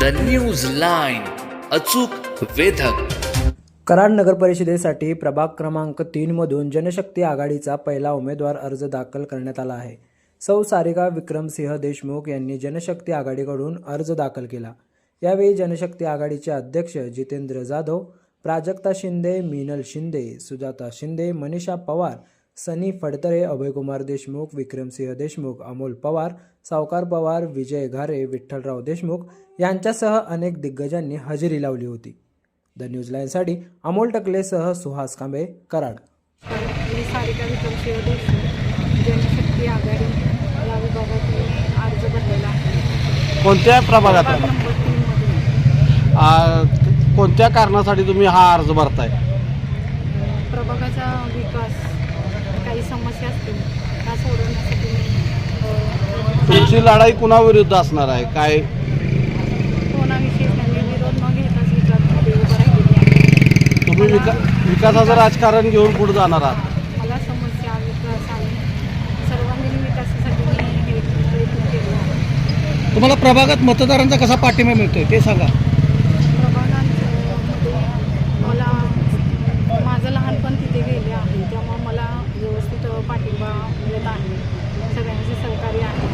The news line अचूक वेधक. कराड नगर परिषदेसाठी प्रभाग क्रमांक तीनमधून जनशक्ती आघाडीचा पहिला उमेदवार अर्ज दाखल करण्यात आला आहे. सौ सारिका विक्रमसिंह देशमुख यांनी जनशक्ती आघाडीकडून अर्ज दाखल केला. यावेळी जनशक्ती आघाडीचे अध्यक्ष जितेंद्र जाधव प्राजक्ता शिंदे मीनल शिंदे सुजाता शिंदे मनीषा पवार सनी फडतरे अभयकुमार देशमुख विक्रमसिंह देशमुख अमोल पवार सावकार पवार विजय घारे विठ्ठलराव देशमुख यांच्यासह अनेक दिग्गजांनी हजेरी लावली होती. द न्यूज लाईनसाठी अमोल टकलेसह सुहास कांबळे कराड. मी सारिका विक्रमसिंह देशमुख जनशक्ती आघाडी या विभागातून अर्ज भरलेला आहे. कोणत्या प्रभागात कोणत्या कारणासाठी तुम्ही हा अर्ज भरताय? प्रभागाचा विकास काही समस्या असतील त्या सोडवण्यासाठी मी तुमची लढाई कुणाविरुद्ध असणार आहे? काय? कोणाविषयी त्यांनी विरोध न घेताच विचारमध्ये उभं राहिलेली आहे. तुम्ही विका विकासाचं राजकारण घेऊन पुढे जाणार आहात. मला समस्या विकास आणि सर्वांगीण विकासासाठी मी हे प्रयत्न केले आहे. तुम्हाला प्रभागात मतदारांचा कसा पाठिंबा मिळतोय ते सांगा. प्रभागांमध्ये मला माझं लहानपण तिथे गेले आहे त्यामुळे मला व्यवस्थित पाठिंबा मिळत आहे सगळ्यांचे सहकार्य आहे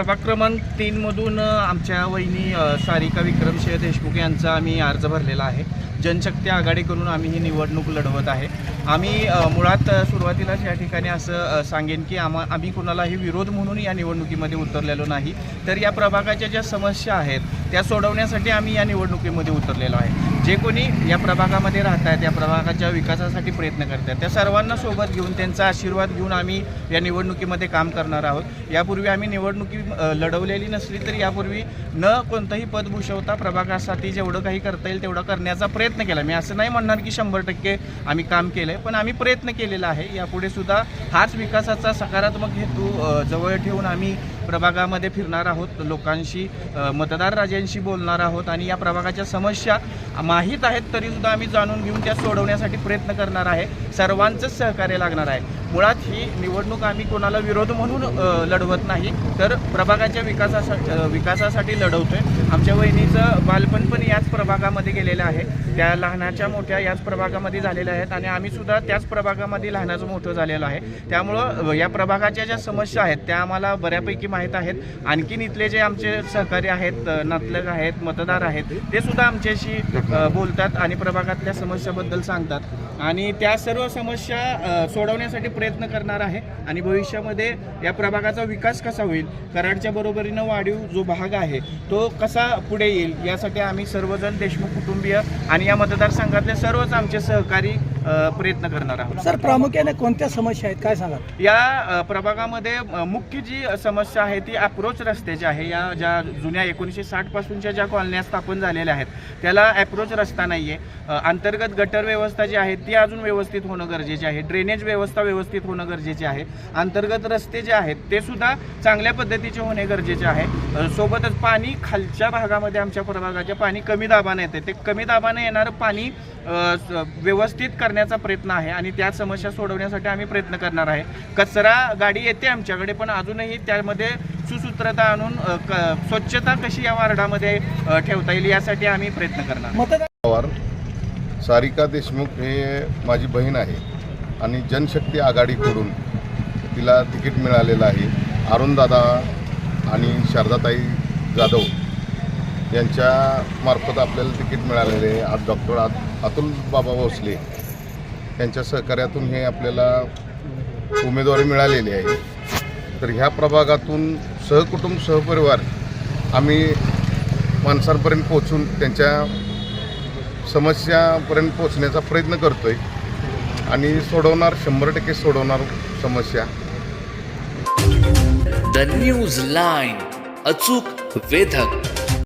प्रभाग क्रमांक तीनमधून आमच्या वहिनी सारिका विक्रमसिंह देशमुख यांचा आम्ही अर्ज भरलेला आहे. जनशक्ती आघाडी करून आम्ही ही निवडणूक लढवत आहे. आम्ही मुळात सुरुवातीलाच या ठिकाणी असं सांगेन की आम्हा आम्ही कोणालाही विरोध म्हणून या निवडणुकीमध्ये उतरलेलो नाही. तर या प्रभागाच्या ज्या समस्या आहेत त्या सोडवण्यासाठी आम्ही या निवडणुकीमध्ये उतरलेलो आहे. जे कोणी या प्रभागामध्ये राहत आहेत या प्रभागाच्या विकासासाठी प्रयत्न करत आहेत त्या सर्वांना सोबत घेऊन त्यांचा आशीर्वाद घेऊन आम्ही या निवडणुकीमध्ये काम करणार आहोत. यापूर्वी आम्ही निवडणुकी लढवलेली नसली तरी यापूर्वी न कोणतंही पद भूषवता प्रभागासाठी जेवढं काही करता येईल तेवढं करण्याचा प्रयत्न केला. मी असं नाही म्हणणार की शंभर टक्के आम्ही काम केलं आहे पण आम्ही प्रयत्न केलेला आहे. यापुढे सुद्धा हाच विकासाचा सकारात्मक हेतू जवळ ठेवून आम्ही प्रभागामध्ये फिरणार आहोत लोकांशी मतदार राजांशी बोलणार आहोत आणि या प्रभागाच्या समस्या माहीत आहेत तरीसुद्धा आम्ही जाणून घेऊन त्या सोडवण्यासाठी प्रयत्न करणार आहे. सर्वांचंच सहकार्य लागणार आहे. मुळात ही निवडणूक आम्ही कोणाला विरोध म्हणून लढवत नाही तर प्रभागाच्या विकासासाठी अ, विकासासाठी लढवतोय. आमच्या वहिनीचं बालपण पण या प्रभागामध्ये गेलेलं आहे. त्या लहानाच्या मोठ्या याच प्रभागामध्ये झालेल्या आहेत आणि आम्ही सुद्धा त्याच प्रभागामध्ये लहानाचं मोठं झालेलं आहे. त्यामुळं या प्रभागाच्या ज्या समस्या आहेत त्या आम्हाला बऱ्यापैकी माहीत आहेत. आणखीन इथले जे आमचे सहकारी आहेत नातलग आहेत मतदार आहेत ते सुद्धा आमच्याशी बोलतात आणि प्रभागातल्या समस्याबद्दल सांगतात. आणि त्या सर्व समस्या सोडवण्यासाठी प्रयत्न करणार आहे आणि भविष्यामध्ये या प्रभागाचा विकास कसा होईल कराडच्या बरोबरीनं वाढीव जो भाग आहे तो कसा पुढे येईल यासाठी आम्ही सर्वजण देशमुख कुटुंबीय आणि या मतदारसंघातले सर्वच आमचे सहकारी प्रयत्न करणार आहोत. सर प्रामुख्याने कोणत्या समस्या आहेत? काय सांगा या प्रभागामध्ये मुख्य जी समस्या आहे ती अप्रोच रस्त्याची आहे. या ज्या जुन्या एकोणीसशे साठ पासूनच्या ज्या कॉलन्या स्थापन झालेल्या आहेत त्याला अप्रोच रस्ता नाही आहे अंतर्गत गटर व्यवस्था जी आहे ती अजून व्यवस्थित होणं गरजेचे आहे. ड्रेनेज व्यवस्था व्यवस्थित होणं गरजेचे आहे. अंतर्गत रस्ते जे आहेत ते सुद्धा चांगल्या पद्धतीचे होणे गरजेचे आहे. सोबतच पाणी खालच्या भागामध्ये आमच्या प्रभागाच्या पाणी कमी दाबाने येते ते कमी दाबाने येणारं पाणी व्यवस्थित करण्याचा प्रयत्न आहे आणि त्या समस्या सोडवण्यासाठी आम्ही प्रयत्न करणार आहे. कचरा गाडी येते आमच्याकडे पण अजूनही त्यामध्ये सुसूत्रता आणून स्वच्छता कशी या वार्डामध्ये ठेवता येईल यासाठी आम्ही प्रयत्न करणार. मतदार पवार सारिका देशमुख हे माझी बहीण आहे आणि जनशक्ती आघाडीकडून तिला तिकीट मिळालेलं आहे. अरुणदादा आणि शारदाताई जाधव यांच्या मार्फत आपल्याला तिकीट मिळालेले आहे. आज डॉक्टर अतुल बाबा भोसले यांच्या सहकार्यातून हे आपल्याला उमेदवारी मिळालेली आहे. तर ह्या प्रभागातून सहकुटुंब सहपरिवार आम्ही माणसांपर्यंत पोचून त्यांच्या समस्यापर्यंत पोचण्याचा प्रयत्न करतो आहे आणि सोडवणार शंभर टक्के सोडवणार समस्या. द न्यूज लाईन अचूक वेधक.